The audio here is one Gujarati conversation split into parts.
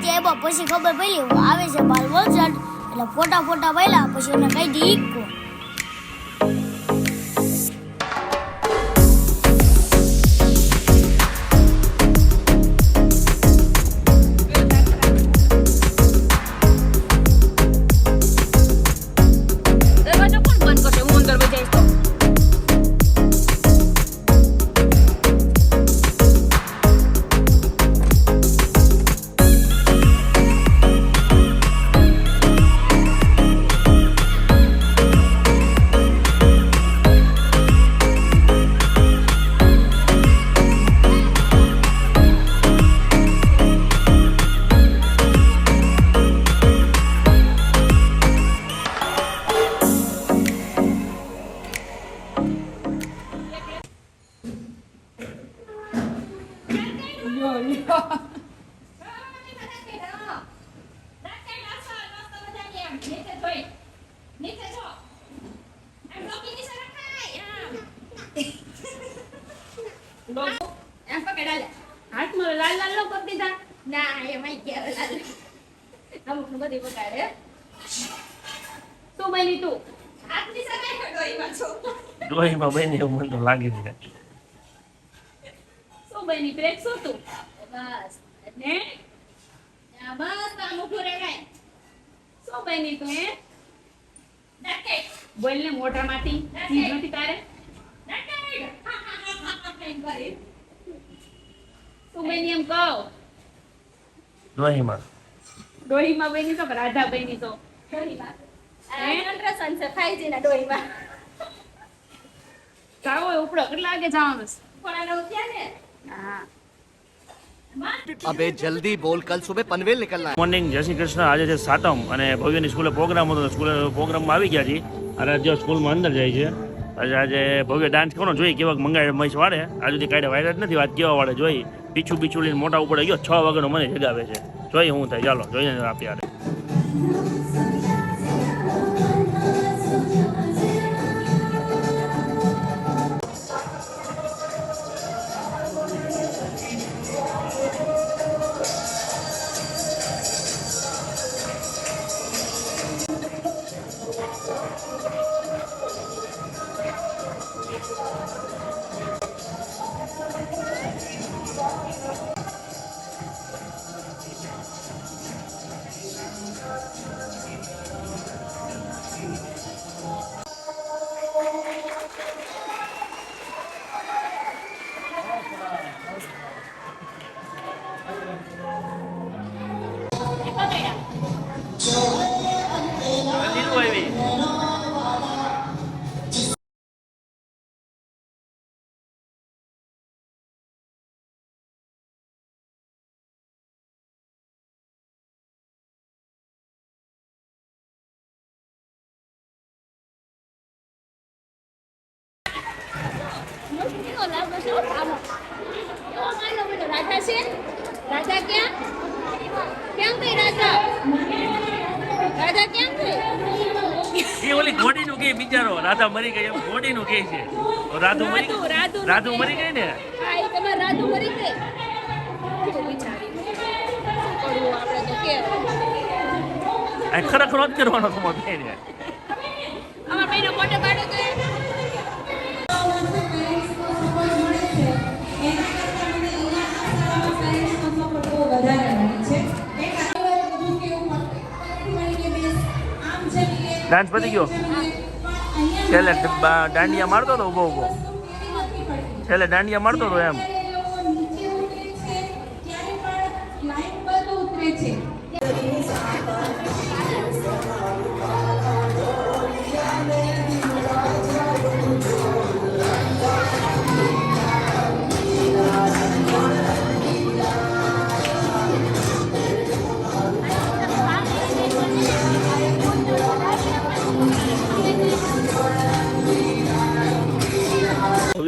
નીચે પછી ખબર પડી આવે છે બાલ વલસાડ એટલે ફોટા ફોટા પહેલા પછી એને કહી દી એમ પકડ હાથમાં લાલ લાલ નો કરી દીધા ના એમાં ક્યારે લાલ અમુકનું બધી પકાડે શું બની તું હાથની સગાઈ ડોઈમાં છો ડોહીમાં બને એવું મને તો લાગે છે શું બની બ્રેક શું તું બસ ને આ બસ આમ રહેવાય શું બની તું એ બોલ ને મોઢામાંથી. ચીજ નથી તારે. તું બની એમ કહો. ડોહીમાં. ડોહીમાં બની તો રાધા બની તો? ડોહીમાં. જાવો એ ઉપડો. કેટલા વાગે જવાનું છે? હા. અબે જલ્દી બોલ, કલ સુબે પનવેલ નીકળના. મોર્નિંગ જય શ્રી કૃષ્ણ. આજે છે સાતમ અને ભવ્યની સ્કૂલે પ્રોગ્રામ હતો. સ્કૂલે પ્રોગ્રામમાં આવી ગયા છીએ. અને સ્કૂલમાં અંદર જાય છે. આજે ભવ્ય ડાન્સ કરો જોઈ કેવા મંગાય મહેશ વાળે. આજે કાંઈ વાયર જ નથી. વાત કેવા વાળે જોઈ. પીછું પીછું લઈને મોટા ઉપર ગયો. છ વાગ્યાનો મને જગાવે છે. જોઈએ હું થાય. ચાલો, જોઈને આપ્યા ઓલી ઘોડીનું કે બિચારો રાધા મરી ગઈ એમ ઘોડીનું કે છે. રાધુ મરી રાધુ, મરી ગઈ. ને? રાધુ મરી ગઈ. ખરેખર જ કરવાનો તમારો બેન ડાન્સ પતી ગયો? છેલ્લે દાંડિયા મારતો હતો ઊભો ઊભો. છેલ્લે દાંડિયા મારતો હતો એમ.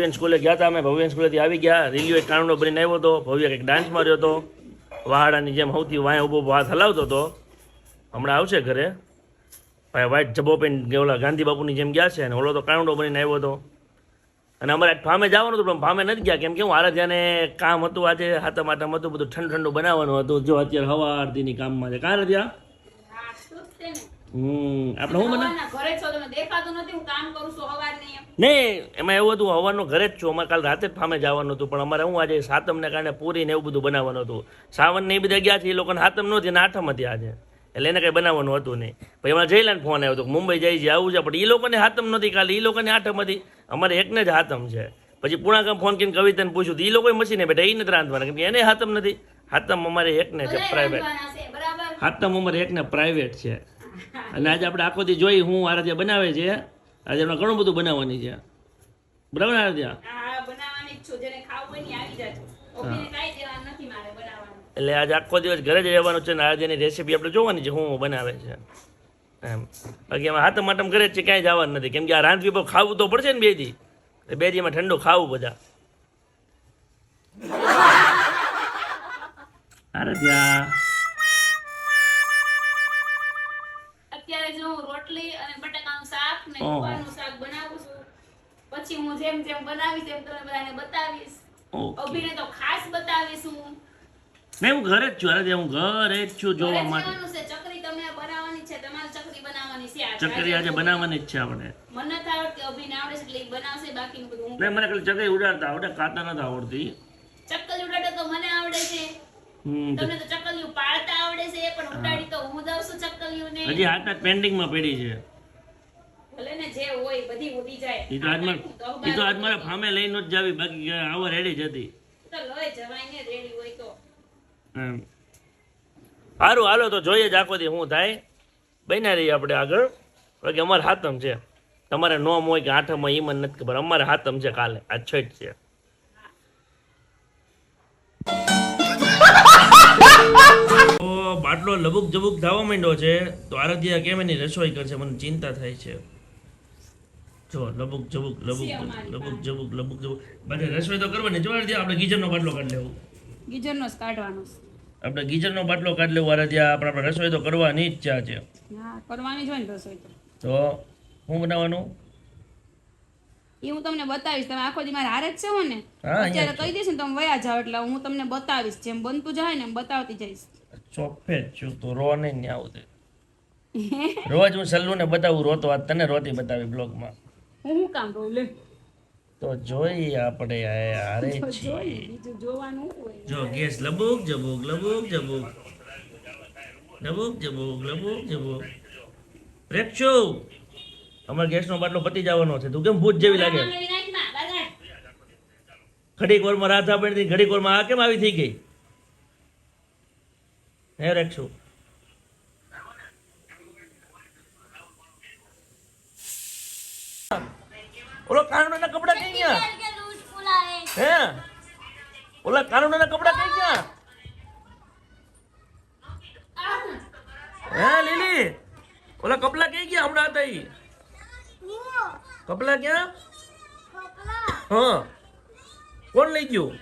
ભવ્યન સ્કૂલે ગયા હતા અમે. ભવ્યન સ્કૂલેથી આવી ગયા. રીલિયો એક કારણો ભરીને આવ્યો હતો ભવ્ય કંઈક ડાન્સ માર્યો હતો વહાડાની જેમ સૌથી વાંય ઊભો હાથ હલાવતો હતો. હમણાં આવશે ઘરે. ભાઈ વાઇટ જબો પેન ઓલા ગાંધી બાપુની જેમ ગયા છે અને ઓલો તો કારણો ભરીને આવ્યો હતો. અને અમારે ફામે જવાનું હતું, પણ ફામે નથી ગયા. કેમ કે હું આરાધ્યાને કામ હતું આજે હાથમ હાથમ હતું, બધું ઠંડુ ઠંડુ બનાવવાનું હતું. જો અત્યારે હવા આરતીની કામમાં છે. કાં ને હમ આપણે શું બના ઘરે છો તમે દેખાતું નથી હું કામ કરું છું સવારની એમ. નહીં એમાં એવું હતું હવાનો ઘરે જ છું. અમારે કાલ રાતે જ ફામે જવાનું હતું પણ અમારે હું આજે સાતમને કારણે પૂરી ને એવું બધું બનાવવાનું હતું. સાવન ને એ બધા ગયા છે એ લોકોને હાતમ નહોતી ને આઠમ હતી આજે. એટલે એને કંઈ બનાવવાનું હતું નહીં. પછી એમાં જયલાને ફોન આવ્યો હતો મુંબઈ જાય છે આવું છે. પણ એ લોકોને હાતમ નથી કાલે એ લોકોને આઠમ હતી. અમારે એકને જ હાતમ છે. પછી પુણાગામ ફોન કરીને કવિતાને પૂછ્યું એ લોકોએ મશીને બેઠા એ નથી રાંધવાના કેમ કે એને હાતમ નથી. હાતમ અમારે એકને છે પ્રાઇવેટ હાતમ અમારે એકને પ્રાઇવેટ છે. અને આજે આપણે આખો દી જોઈ હું આરાધ્યા બનાવે છે આજે આપણે ઘણું બધું બનાવવાની છે. બરાબર ને આરાધ્યા? એટલે આજે આખો દિવસ ઘરે જ રહેવાનું છે ને આરાધ્યાની રેસીપી આપણે જોવાની છે હું બનાવે છે. એમ. બાકી એમાં હાથમ માટમ ઘરે જ છે ક્યાંય જવાનું નથી. કેમ કે આ રાંધવી પર ખાવું તો પડશે ને બે દી એ બે દીમાં ઠંડુ ખાવું બધા. અરે રોટલી અને બટાકાનું શાક ને. ગુવારનું શાક બનાવું છું. પછી હું જેમ જેમ બનાવીશ એમ તમને બધાને બતાવીશ. અભિને તો ખાસ બતાવીશ. હું નહીં હું ઘરે જ છું અરે હું ઘરે જ છું જોવા માટે. ચકરી તમે બનાવવાની છે તમારે ચકરી બનાવવાની છે. ચકરી આજે બનાવવાની જ છે આપણે. મને નથી આવડતી અભિને આવડે છે એટલે બનાવશે બાકીનું બધું નહીં મને ખાલી ચકરી ઉડાડતા આવડે કાતા નથી આવડતી. ચકરી ઉડાડે તો મને આવડે છે. તમને તો ચક્કલીઓ પાળતા આવડે છે પણ ઉડાડી તો હું દઉં છું ને હજી હાથ પેન્ડિંગમાં પડી છે. ભલે ને જે હોય બધી ઉડી જાય. ઈ તો આજ મારા ઈ તો આજ મારા ફામે લઈને જ જાવી બાકી આવો રેડી જ હતી. તો લઈ જવાય ને રેડી હોય તો. સારું હાલો તો જોઈએ જ આખો દી શું થાય. બન્યા રહીએ આપણે આગળ. બાકી અમારે હાથમ છે. તમારે નોમ હોય કે આઠમ હોય એ મને નથી ખબર. અમારે હાથમ છે કાલે. આ છઠ છે. બાટલો લબુક જબુક થવા માંડ્યો છે તો આરાધ્યા કેમ એની રસોઈ કરશે? મને ચિંતા થાય છે. જો લબુક જબુક લબુક લબુક જબુક લબુક જબુક. બધે રસોઈ તો કરવાની જો આરાધ્યા આપણે ગીજરનો બાટલો કાઢી લેવું. ગીજરનો જ કાઢવાનો. આપણે ગીજરનો બાટલો કાઢી લેવું આરાધ્યા. આપણે આપણે રસોઈ તો કરવાની જ છે હા કરવાની જ હોય ને રસોઈ તો. હું બનાવવાનું? એ હું તમને બતાવીશ. તમે આખો દી મારે હારે જ છે ને? અત્યારે કહી દઈશ ને તમે વયા જાઓ એટલે હું તમને બતાવીશ. જેમ બનતું જાય ને એમ બતાવતી જઈશ. જ છું તો રો નહીં ને આવું રોજ હું? સલ્લુને બતાવું રોતો વાત તને રોતી બતાવી બ્લોગમાં. હું શું કામ રોઉં લે. તો જોઈએ આપણે આ હારે છે જો ગેસ લબુક જબુક લબુક જબુક. લબુક જબુક લબુક જબુક. અમારા ગેસ ગેસનો બાટલો પતી જવાનો છે. તું કેમ ભૂત જેવી લાગે? ઘડીક વારમાં રાત આપણી ઘડીક વારમાં આ કેમ આવી થઈ ગઈ? હે રાખશું ઓલો કાનૂનના કપડા કઈ ગયા? હે? ઓલા કાનૂનના કપડા કઈ ગયા? હે લીલી? ઓલા કપલા કઈ ગયા હમણાં હતા ઈ કપલા ક્યાં? હા. કોણ લઈ ગયું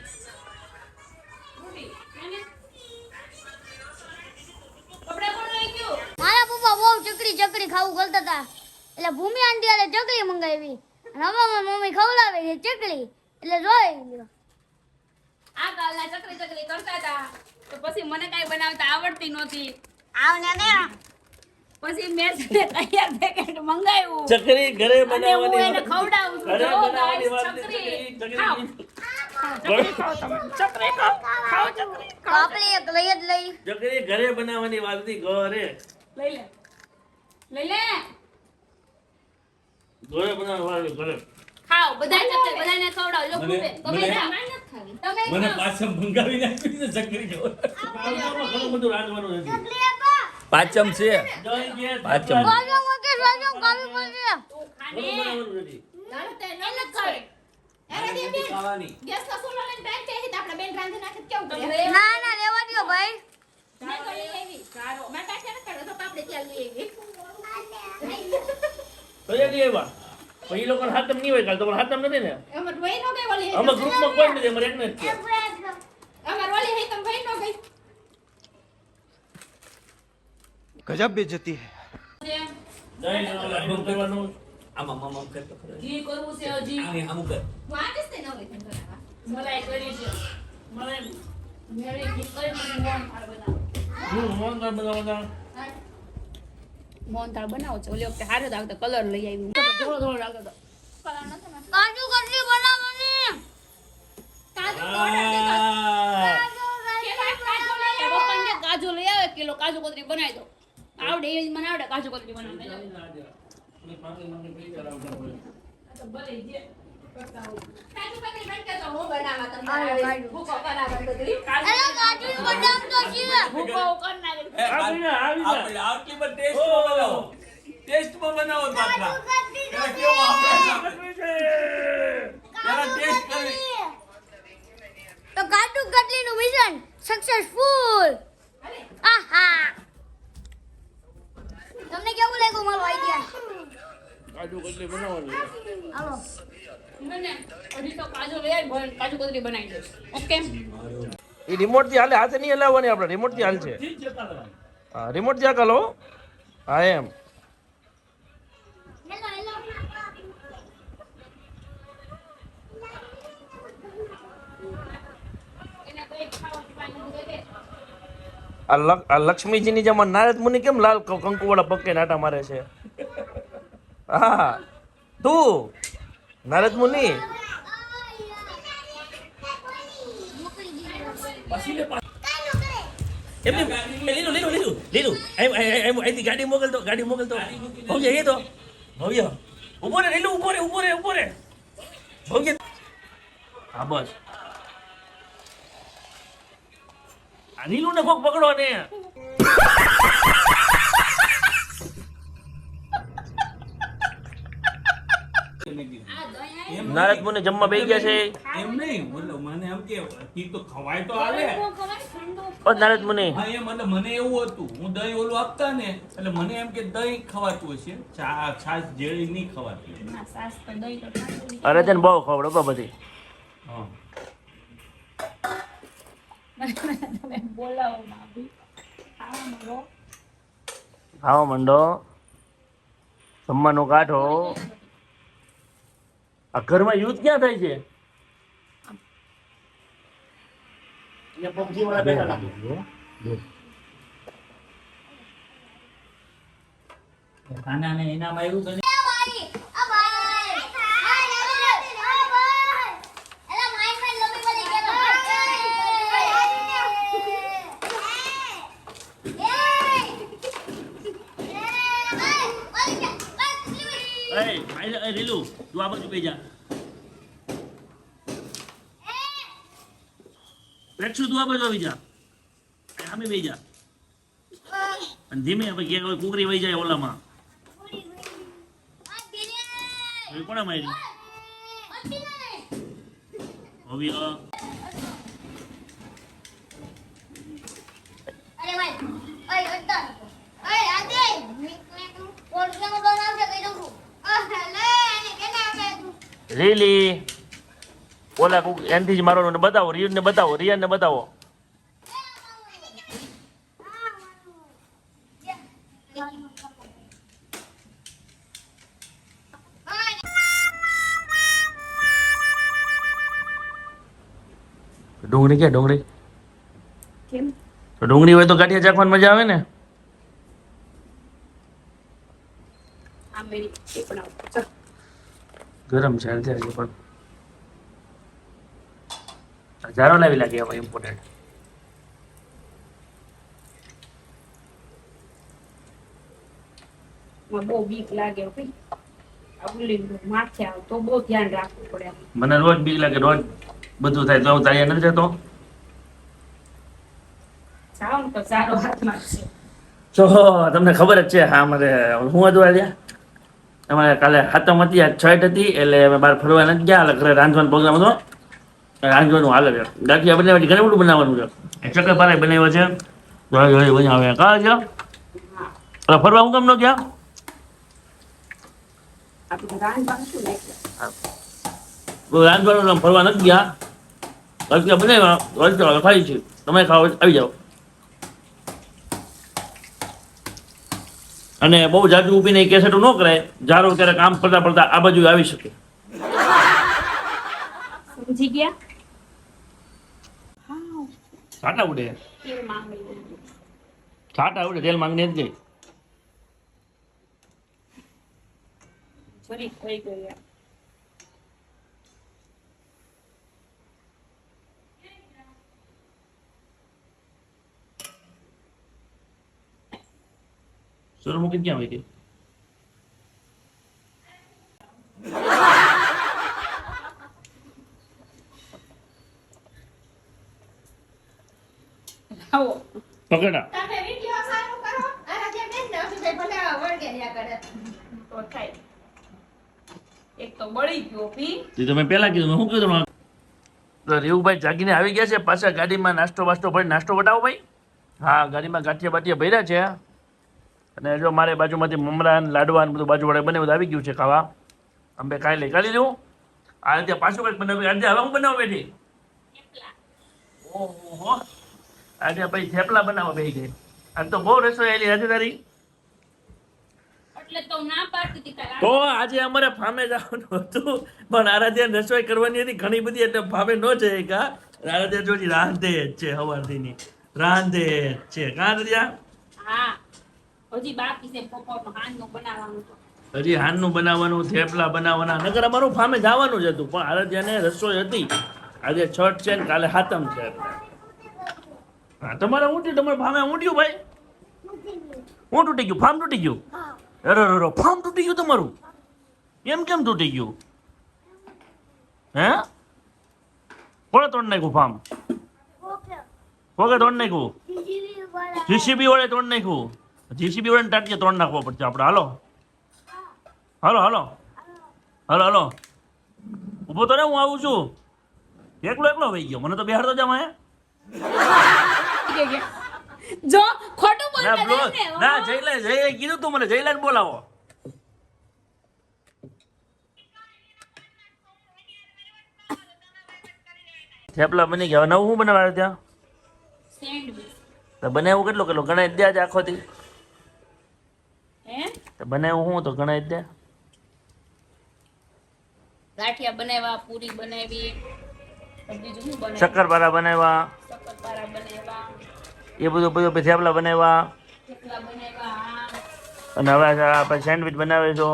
મારા પપ્પા બહુ ચકરી ખાવું કરતા હતા એટલે ભૂમિ આંટી વાળે ચકલી મંગાવી. અને હવે મારી મમ્મી ખવડાવે છે ચકલી. એટલે જોઈ લ્યો. આ કાલના ચકલી ચકલી કરતા હતા તો પછી મને કાંઈ બનાવતા આવડતી નહોતી. આવને ને. પછી મેં છે તૈયાર પેકેટ મંગાવ્યું. ચકરી ઘરે બનાવવાની એને ખવડાવું છું. ઘરે બનાવવાની વાત ચકરી ચકરી ખાઓ. ચકરી ખાઓ ખાઓ. ચકરી તો એક લઈ જ લઈ. ચકરી ઘરે બનાવવાની વાત ઘરે. લઈ લે. લઈ લે ઘરે બનાવવાની ઘરે ખાઓ બધા ચકરી બધાને ખવડાવો જો ખૂબે. તમે ના, મારે નથી ખાવી. તમે મને. પાછમ મંગાવી નાખ્યું છે ચકરી ખવડાવવા. ઘણું બધું રાંધવાનું નથી પાચમ છે પાચમ. કાવી તું ખાને. ન જ લઈને આપણે બેન રાંધી નાખે કેવું કરે? ના ના રેવા દો ભાઈ મેં. મેં છે તો. તો એ નહીં આવ્યા પણ લોકો હાથમ નહીં હોય કાલ તો હાથમ નથી ને? અમાર ભાઈ નો ગઈ ઓલી અમાર ગ્રુપમાં કોઈ નથી અમાર એકને જ છે. અમાર ઓલી હે તમ ભાઈ નો ગઈ. ગજબ બેજતી હે. નહીં નહીં કરવાનું આમાં મામા કરતો કી કરવું છે હજી. આમે આમ કર. વાત જ તે ન હોય મલાઈ કરી છે. મલાઈ. મેરે ગીત કરી મને મોન હાર બનાવ. હું મોન હાર બનાવવા બનાવવાના. મોહનથાળ બનાવો છો. ઓલી વખતે હારો આવતો કલર લઈ આવી થોડો થોડો લાગતો હતો કલર નતો કાજુ કતરી બનાવવાની કાજુ કાજુ લઈ આવે કિલો કાજુ કતરી બનાવી દો. આવડે એ મને આવડે કાજુ કતરી બનાવતા તો ટેસ્ટમાં બનાવો. કેવો ટેસ્ટ કરી. કાજુ કતરીનું મિશન સક્સેસફુલ આહા તમને કેવું લાગ્યું મારો આઈડિયા કાજુ કટલી બનાવવાની હાલો કાજુ કતરી બનાવી દઈશ. ઓકે? એ રિમોટથી હાલે હાથે નહીં હલાવવાની આપણે રિમોટથી હાલ છે હા રિમોટથી હાલો હા એમ. આ લક- આ લક્ષ્મીજીની જેમ નારદ મુનિ કેમ લાલ કંકુ કંકુવાળા પગ કે નાટા મારે છે? હા. તું નારદ મુનિ. એમની લીલું લીલું લીલું. લીલું. એમ એમ, અહીંથી ગાડી મોકલતો ગાડી મોકલતો ભવ્ય, એ તો. ભવ્ય. ઊભો રે, લીલું, ઊભો રે ઊભો રે ઊભો રે. ભવ્ય. હા, બસ. આ નીલું ને કોક પકડો ને આ દહીં એમ નારદ મુનિ જમવા બેસી ગયા છે. એમ નહીં. મને એમ કે ઈ તો ખવાય તો આવે. ઓ નારદ મુનિ. હા એમ મતલબ મને એવું હતું. હું દહીં ઓલું આપતા ને એટલે મને એમ કે દહીં ખવાતું હશે. ચા છાસ જેળી નહીં ખવાતી. તો તો અરે તને બહુ ખવડો બા બધી. હા. માંડો. જમવાનું કાઢો. આ ઘરમાં યુદ્ધ ક્યાં થાય છે? ખાનાને એનામાં એવું બને ભાઈ આ ભાઈ આ ભાઈ આ ભાઈ એલા માઈન માઈન લોબી બની ગયો એ રીલુ તું આ બાજુ જા. પ્રેક્ષુ તું આ બાજુ આવી જા. સામે બેસી જા. અને ધીમે, હવે કે હવે કુકરી વહી જાય ઓલામાં. હવે કોણે મારી ભવ્ય અરે ભાઈ, ઓય અડતા ઓય આજે પોલીસને તો નામ છે કહી દઉં છું આ લે એને કેને આપે તું રીલી ઓલા કુક એનથી જ મારો ને બતાવો રિયન ને બતાવો રિયન ને બતાવો ડુંગળી ક્યાં ડુંગળી કેમ તો ડુંગળી હોય તો ગાંઠિયા ચાખવાની મજા આવે ને આ મેરી એ પણ આવો. ગરમ છે અત્યારે પણ. હજારો લાવી લાગે એમાં ઇમ્પોર્ટન્ટ બહુ બીક લાગે હો ભઈ. આ ઉલી માથે આવ તો બહુ ધ્યાન રાખવું પડે મને રોજ બીક લાગે રોજ બધું થાય તો તારી નથી જતો? તો સારો હાથમાં છે. તો તમને ખબર જ છે હા મારે હું હતું આજે અમારે કાલે હાથમ હતી, આજ છઠ હતી, એટલે અમે બહાર ફરવા નથી ગયા. ઘરે રાંધવાનો પ્રોગ્રામ હતો. રાંધવાનું હાલે છે. ગાંઠિયા બનાવવાની ઘણું બધું બનાવવાનું છે. એ ચક્કર પારે બનાવ્યો છે. જોઈ જોઈ બનાવે કા ગયા એટલે ફરવા હું કેમ ન ગયા? રાંધવાનું ફરવા નથી ગયા. ગાંઠિયા બનાવ્યા ખાઈ છે. તમે ખાવા આવી જાઓ. અને બહુ જાજુ ઊભીને એ કેસેટો ન કરાય જારો ત્યારે કામ કરતા પડતા આ બાજુ આવી શકે. સમજી ગયા? છાટા ઉડે. છાટા ઉડે તેલ માંગને જ ગઈ ફરી થઈ ગયા સૂર્યમુખી ક્યાં હોય ગઈ આવો પકડા તમે વિડિયો ચાલુ કરો આના જે બેન ને હજુ ભલે વળગે રહ્યા કરે તો થાય એક તો બળી ગયો પી તે તમે પેલા કીધું શું કીધું રેવુભાઈ જાગીને આવી ગયા છે પાછા ગાડીમાં નાસ્તો વાસ્તો ભાઈ નાસ્તો બતાવો ભાઈ હા ગાડીમાં ગાંઠિયા બાટિયા ભર્યા છે અને જો મારે બાજુમાંથી મમરાન લાડવાન બધું બાજુવાળા બને બધું આવી ગયું છે ખાવા. અંબે કાંઈ લઈ કાઢી દઉં. આ રીતે પાછું કંઈક બનાવી આજે હવે હું બનાવું બેઠી ઓહો. આજે ભાઈ થેપલા બનાવવા બેસી ગઈ. આજ તો બહુ રસોઈ આવેલી આજે તારી. તો આજે અમારે ફામે જવાનું હતું. પણ આરાધ્યા રસોઈ કરવાની હતી ઘણી બધી એટલે ફામે ન જઈએ કા આરાધ્યા જોજી રાંધે જ છે હવારથી ની રાંધે જ છે. કા આરાધ્યા? હા. હજી બાકી છે બપોરનું હાંજનું બનાવવાનું તો. હજી હાનનું બનાવવાનું થેપલા બનાવવાના નગર અમારું ફામે જવાનું જ હતું પણ આરાધ્યાને રસોઈ હતી આજે છઠ છે ને કાલે હાતમ છે. હા તમારે ઊંટ્યું તમારે ફામે ઊંટ્યું ભાઈ? હું તૂટી ગયું ફાર્મ તૂટી ગયું? અરે અરે ફામ ફાર્મ તૂટી ગયું તમારું? કેમ કેમ તૂટી ગયું? હે? કોણે તોડ નાખ્યું ફાર્મ કોકે? તોડ નાખ્યું? જીસીબી વડે તોડ નાખ્યું? જીસીબી વડે ટાટીએ તોડ નાખવો પડશે આપણે. હાલો. હાલો હાલો. હાલો હાલો. ઊભો તો ને હું આવું છું. એકલો એકલો વહી ગયો. મને તો બેહાડતો જામ હે? જો ખોટું બ્લો. ને, જઈલે જયલે કીધું તું મને. જઈલે બોલાવો. થેપલા બની ગયા. નવું શું બનાવ્યા ત્યાં? બને એવું કેટલું કેટલું? ગણાય દે આજે આખો દી હે તો બનાવ્યું શું તો ગણાય દે ગાંઠિયા બનાવ્યા પૂરી બનાવી બીજું શું બનાવ્યું? શક્કરપારા બનાવ્યા. શક્કરપારા બનાવ્યા. એ બધું બધું પછી થેપલા બનાવ્યા. થેપલા બનાવ્યા અને હવે આપણે સેન્ડવિચ બનાવે છો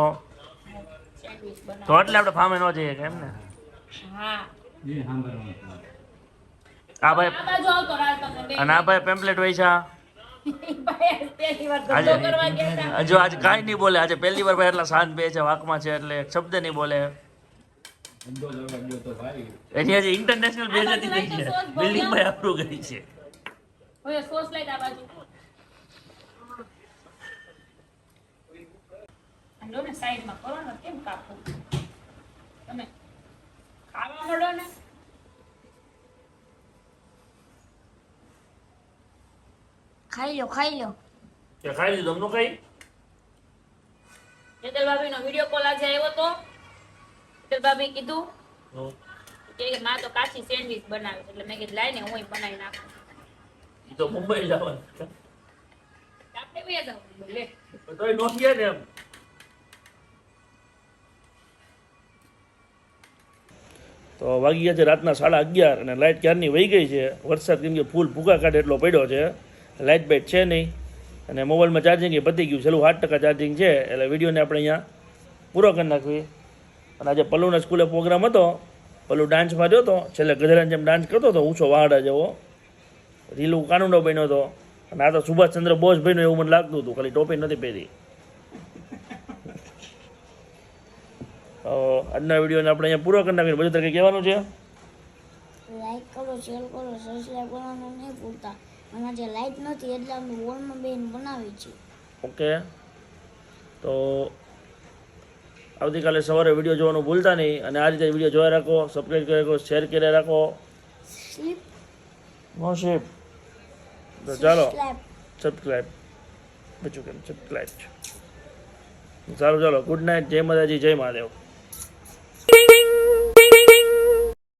તો એટલે આપણે ફામે ન જઈએ કેમ ને? હા. આ ભાઈ અને આ ભાઈ પેમ્પલેટ પહેલી વાર આજે હજુ આજે કાંઈ નહીં બોલે. આજે પહેલી વાર ભાઈ એટલા શાંત બે છે વાકમાં છે એટલે એક શબ્દ નહીં બોલે. એની આજે ઇન્ટરનેશનલ બેઝતી થઈ છે. બિલ્ડિંગમાં અપ્રૂવ કરી છે. સોસ લાઈટ આ બાજુ. સાઈડમાં કરો ને કેમ કાપો? તમે ખાવા મળો ને? ખાઈ લો ખાઈ લો. કે ખાઈ લીધું તમને કઈ હેતલ ભાભીનો વીડિયો કોલ આજે આવ્યો તો. હેતલ ભાભી કીધું કે માં તો કાચી સેન્ડવિચ બનાવે એટલે મેં કીધું લાઈને હું બનાવી નાખું. એ તો મુંબઈ જવાનું આપણે બે જાવ લે. તોય નોંધીએ ને એમ. તો વાગી ગયા છે રાતના સાડા અગિયાર અને લાઇટ ક્યારની વહી ગઈ છે? વરસાદ કેમ કે ફૂલ ભૂકા કાઢે એટલો પડ્યો છે. લાઇટ બાઇટ છે નહીં. અને મોબાઈલમાં ચાર્જિંગ એ પતી ગયું છેલ્લું આઠ ટકા ચાર્જિંગ છે. એટલે વિડીયોને આપણે અહીંયા પૂરો કરી નાખવી અને આજે પલ્લુના સ્કૂલે પ્રોગ્રામ હતો. પલ્લુ ડાન્સમાં રહ્યો હતો. છેલ્લે ગધેડાની જેમ ડાન્સ કરતો હતો, ઊંચો વાહડા જેવો. રીલું કાનુડો બન્યો હતો. અને આ તો સુભાષચંદ્ર બોઝ ભાઈનું એવું મને લાગતું હતું. ખાલી ટોપી નથી પહેરી. આજના વિડીયોને આપણે અહીંયા પૂરો કરી નાખીએ. બધું તરીકે કહેવાનું છે? લાઈક કરો શેર કરો સબસ્ક્રાઈબ કરવાનું નહીં ભૂલતા. અને જે લાઈટ નથી એટલે અમે વોલમાં બેન બનાવી છે ઓકે તો આવતીકાલે સવારે વીડિયો જોવાનું ભૂલતા નહીં અને આ રીતે વીડિયો જોયા રાખો સબસ્ક્રાઈબ કરી રાખો શેર કરી રાખો. નો શેપ તો ચાલો. સબસ્ક્રાઈબ બીજું કેમ? સબસ્ક્રાઈબ ચાલો ચાલો. ગુડ નાઇટ જય માતાજી જય મહાદેવ.